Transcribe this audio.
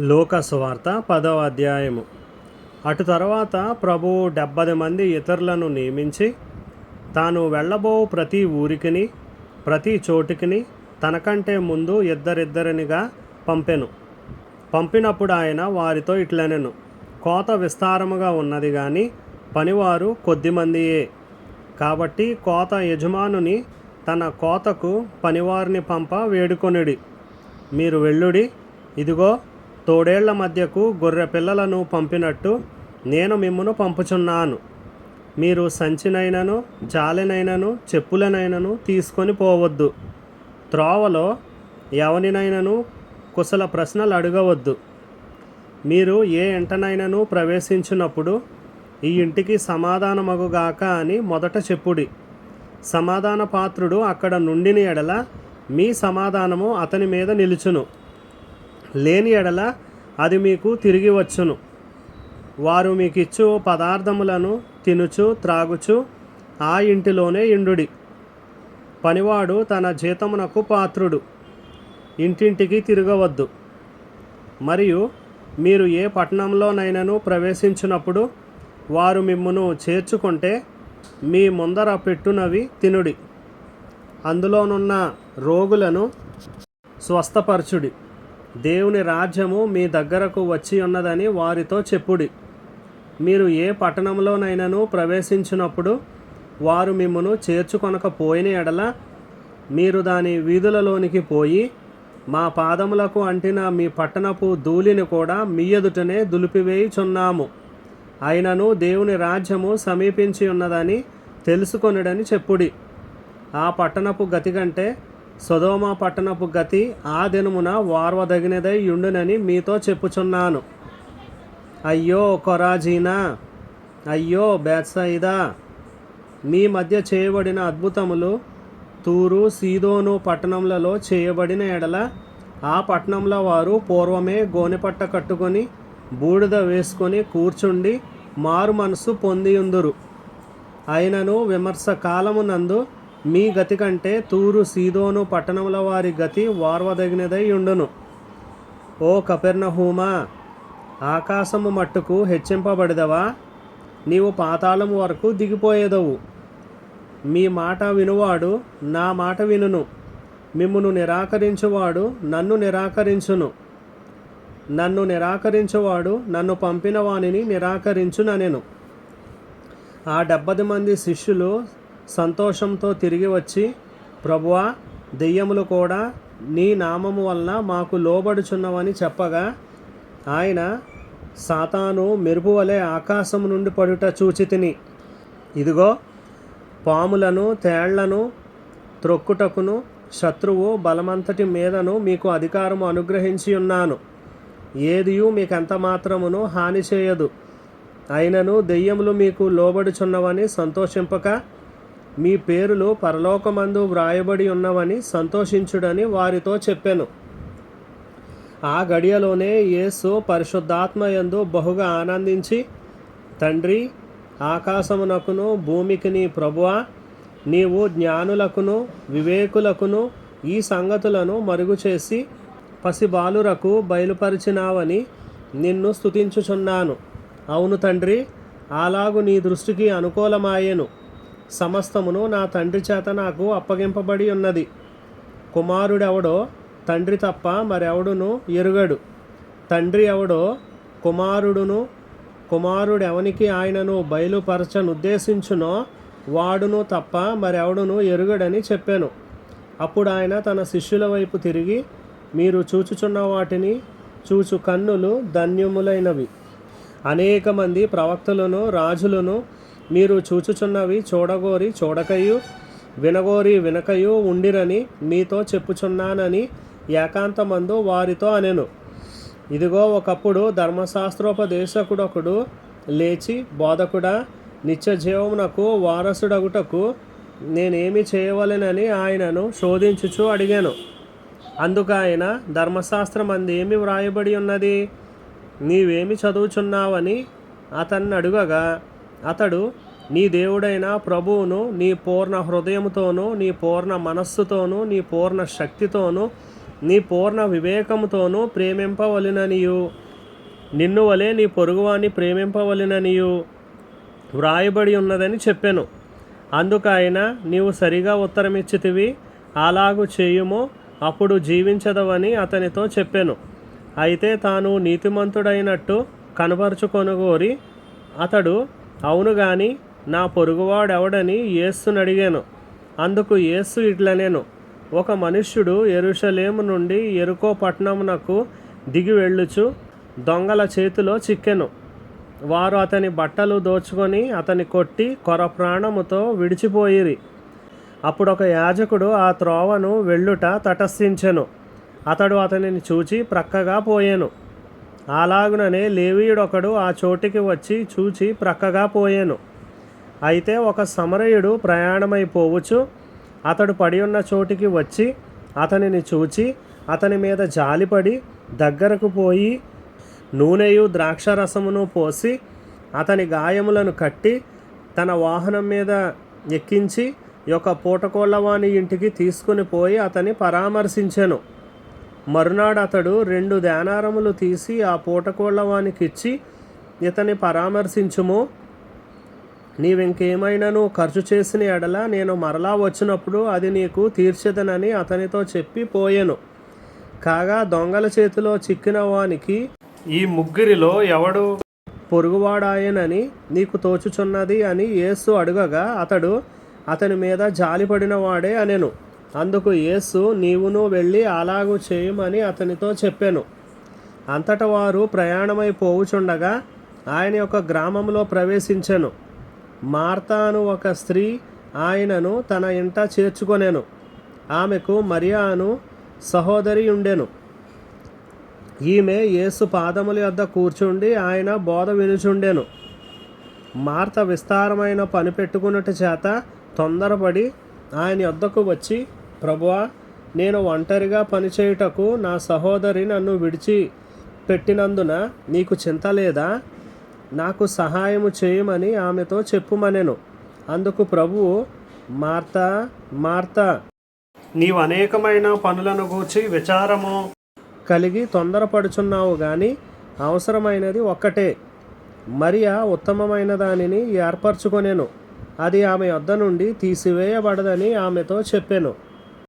లోకస్వార్త పదవ అధ్యాయము. అటు తర్వాత ప్రభువు డెబ్బది మంది ఇతరులను నియమించి తాను వెళ్ళబో ప్రతి ఊరికిని ప్రతి చోటుకిని తనకంటే ముందు ఇద్దరిద్దరినిగా పంపెను. పంపినప్పుడు ఆయన వారితో ఇట్లనెను కోత విస్తారముగా ఉన్నది కానీ పనివారు కొద్దిమందియే కాబట్టి కోత యజమానుని తన కోతకు పనివారిని పంప వేడుకొనిడి. మీరు వెళ్ళుడి ఇదిగో తోడేళ్ళ మధ్యకు గొర్రె పిల్లలను పంపినట్టు నేను మిమ్మును పంపుచున్నాను. మీరు సంచినైనను జాలెనైనను చెప్పులనైనను తీసుకొని పోవద్దు. త్రోవలో ఎవనినైనను కుశల ప్రశ్నలు అడగవద్దు. మీరు ఏ ఇంటనైనను ప్రవేశించినప్పుడు ఈ ఇంటికి సమాధానమగుగాక అని మొదట చెప్పుడి. సమాధాన పాత్రుడు అక్కడ నుండిని ఎడల మీ సమాధానము అతని మీద నిలుచును. లేని ఎడల అది మీకు తిరిగి వచ్చును. వారు మీకు ఇచ్చు పదార్థములను తినుచు త్రాగుచు ఆ ఇంటిలోనే ఇండుడి. పనివాడు తన జీతమునకు పాత్రుడు. ఇంటింటికి తిరగవద్దు. మరియు మీరు ఏ పట్టణంలోనైనాను ప్రవేశించినప్పుడు వారు మిమ్మును చేర్చుకుంటే మీ ముందర పెట్టునవి తినుడి. అందులోనున్న రోగులను స్వస్థపరచుడి. దేవుని రాజ్యము మీ దగ్గరకు వచ్చి ఉన్నదని వారితో చెప్పుడి. మీరు ఏ పట్టణంలోనైనాను ప్రవేశించినప్పుడు వారు మిమ్మను చేర్చుకొనకపోయిన ఎడల మీరు దాని వీధులలోనికి పోయి మా పాదములకు అంటిన మీ పట్టణపు ధూళిని కూడా మీ ఎదుటనే దులిపివేయుచున్నాము. అయినను దేవుని రాజ్యము సమీపించి ఉన్నదని తెలుసుకొనుడని చెప్పుడి. ఆ పట్టణపు గతి కంటే సొదోమ పట్టణపు గతి ఆ దినమున వార్వదగినదై యుండునని మీతో చెప్పుచున్నాను. అయ్యో కొరాజీనా! అయ్యో బేత్సయిదా! మీ మధ్య చేయబడిన అద్భుతములు తూరు సీదోను పట్టణములలో చేయబడిన ఎడల ఆ పట్టణంలో వారు పూర్వమే గోనెపట్ట కట్టుకొని బూడిద వేసుకొని కూర్చుండి మారు మనసు పొందియుందురు. అయినను విమర్శ కాలమునందు మీ గతి కంటే తూరు సీదోను పట్టణముల వారి గతి వార్వదగినదై ఉండును. ఓ కపెర్ణహూమా ఆకాశము మట్టుకు హెచ్చింపబడిదవా? నీవు పాతాళము వరకు దిగిపోయేదవు. మీ మాట వినువాడు నా మాట వినును. మిమ్మును నిరాకరించువాడు నన్ను నిరాకరించును. నన్ను నిరాకరించువాడు నన్ను పంపిన వానిని నిరాకరించుననెను. ఆ డెబ్బది మంది శిష్యులు సంతోషంతో తిరిగి వచ్చి ప్రభువా దెయ్యములు కూడా నీ నామము వలన మాకు లోబడుచున్నవని చెప్పగా ఆయన సాతాను మెరుపు వలె ఆకాశము నుండి పడుట చూచితిని ఇదిగో పాములను తేళ్ళను త్రొక్కుటకును శత్రువు బలమంతటి మీదను మీకు అధికారము అనుగ్రహించి ఉన్నాను. ఏదియు మీకు ఎంత మాత్రమును హాని చేయదు. అయినను దెయ్యములు మీకు లోబడుచున్నవని సంతోషింపక మీ పేరులు పరలోకమందు వ్రాయబడి ఉన్నవని సంతోషించుడని వారితో చెప్పాను. ఆ గడియలోనే యేసు పరిశుద్ధాత్మయందు బహుగా ఆనందించి తండ్రి ఆకాశమునకును భూమికి నీ ప్రభువా నీవు జ్ఞానులకును వివేకులకును ఈ సంగతులను మరుగుచేసి పసిబాలురకు బయలుపరిచినావని నిన్ను స్తుతించుచున్నాను. అవును తండ్రి అలాగు నీ దృష్టికి అనుకూలమాయెను. సమస్తమును నా తండ్రి చేత నాకు అప్పగింపబడి ఉన్నది. కుమారుడెవడో తండ్రి తప్ప మరెవడును ఎరుగడు. తండ్రి ఎవడో కుమారుడును కుమారుడెవనికి ఆయనను బయలుపరచనుద్దేశించునో వాడును తప్ప మరెవడును ఎరుగడని చెప్పాను. అప్పుడు ఆయన తన శిష్యుల వైపు తిరిగి మీరు చూచుచున్న వాటిని చూచు కన్నులు ధన్యములైనవి. అనేక మంది ప్రవక్తలను రాజులను మీరు చూచుచున్నవి చూడగోరి చూడకయు వినగోరి వినకయు ఉండిరని మీతో చెప్పుచున్నానని ఏకాంతమందు వారితో అనెను. ఇదిగో ఒకప్పుడు ధర్మశాస్త్రోపదేశకుడొకడు లేచి బోధకుడా నిత్య జీవమునకు వారసుడగుటకు నేనేమి చేయవలెనని ఆయనను శోధించుచు అడిగాను. అందుకు ఆయన ధర్మశాస్త్రం అందేమి వ్రాయబడి ఉన్నది నీవేమి చదువుచున్నావని అతన్ని అడుగగా అతడు నీ దేవుడైన ప్రభువును నీ పూర్ణ హృదయముతోనూ నీ పూర్ణ మనస్సుతోనూ నీ పూర్ణ శక్తితోనూ నీ పూర్ణ వివేకముతోనూ ప్రేమింపవలెననియు. నిన్ను వలె నీ పొరుగువాన్ని ప్రేమింపవలెననియు. వ్రాయబడి ఉన్నదని చెప్పాను. అందుకైన నీవు సరిగా ఉత్తరమిచ్చితివి అలాగు చేయుము అప్పుడు జీవించదవని అతనితో చెప్పాను. అయితే తాను నీతిమంతుడైనట్టు కనపరుచుకొనుగోరి అతడు అవును గాని నా పొరుగువాడెవడని యేస్సును అడిగాను అందుకు యేస్సు ఇట్లనేను ఒక మనుష్యుడు ఎరుషలేము నుండి ఎరుకో పట్టణమునకు దిగి వెళ్ళుచు దొంగల చేతిలో చిక్కెను. వారు అతని బట్టలు దోచుకొని అతని కొట్టి కొర ప్రాణముతో విడిచిపోయిరి. అప్పుడు ఒక యాజకుడు ఆ త్రోవను వెళ్ళుట తటస్థించెను. అతడు అతనిని చూచి ప్రక్కగా పోయాను. అలాగుననే లేవీయుడొకడు ఆ చోటికి వచ్చి చూచి ప్రక్కగా పోయాను. అయితే ఒక సమరయుడు ప్రయాణమైపోవచ్చు అతడు పడి ఉన్న చోటికి వచ్చి అతనిని చూచి అతని మీద జాలిపడి దగ్గరకు పోయి నూనెయు ద్రాక్షరసమును పోసి అతని గాయములను కట్టి తన వాహనం మీద ఎక్కించి యొక్క పూటకోళ్ళవాని ఇంటికి తీసుకుని పోయి అతని పరామర్శించెను. మరునాడు అతడు రెండు దానారములు తీసి ఆ పూటకోళ్ళవానికిచ్చి ఇతని పరామర్శించుము. నీవింకేమైనాను ఖర్చు చేసిన ఎడల నేను మరలా వచ్చినప్పుడు అది నీకు తీర్చదనని అతనితో చెప్పి పోయెను. కాగా దొంగల చేతిలో చిక్కిన వానికి ఈ ముగ్గురిలో ఎవడు? పొరుగువాడాయనని నీకు తోచుచున్నది అని యేసు అడుగగా అతడు అతని మీద జాలిపడిన వాడే అనెను. అందుకు యేసు నీవును వెళ్ళి అలాగూ చేయమని అతనితో చెప్పాను. అంతట వారు ప్రయాణమై పోవుచుండగా ఆయన యొక్క గ్రామంలో ప్రవేశించాను. మార్తాను ఒక స్త్రీ ఆయనను తన ఇంట చేర్చుకొనెను. ఆమెకు మరియాను సహోదరి ఉండెను. ఈమె యేసు పాదముల యొద్ద కూర్చుండి ఆయన బోధ వినుచుండెను. మార్త విస్తారమైన పని పెట్టుకున్నట్టు చేత తొందరపడి ఆయన యొద్దకు వచ్చి ప్రభువా నేను ఒంటరిగా పనిచేయుటకు నా సహోదరి నన్ను విడిచి పెట్టినందున నీకు చింత లేదా? నాకు సహాయము చేయమని ఆమెతో చెప్పుమనెను. అందుకు ప్రభువు మార్త మార్త నీవు అనేకమైన పనులను గూర్చి విచారము కలిగి తొందరపడుచున్నావు కానీ అవసరమైనది ఒక్కటే. మరియా ఉత్తమమైన దానిని ఏర్పరచుకొనెను. అది ఆమె వద్ద నుండి తీసివేయబడదని ఆమెతో చెప్పెను.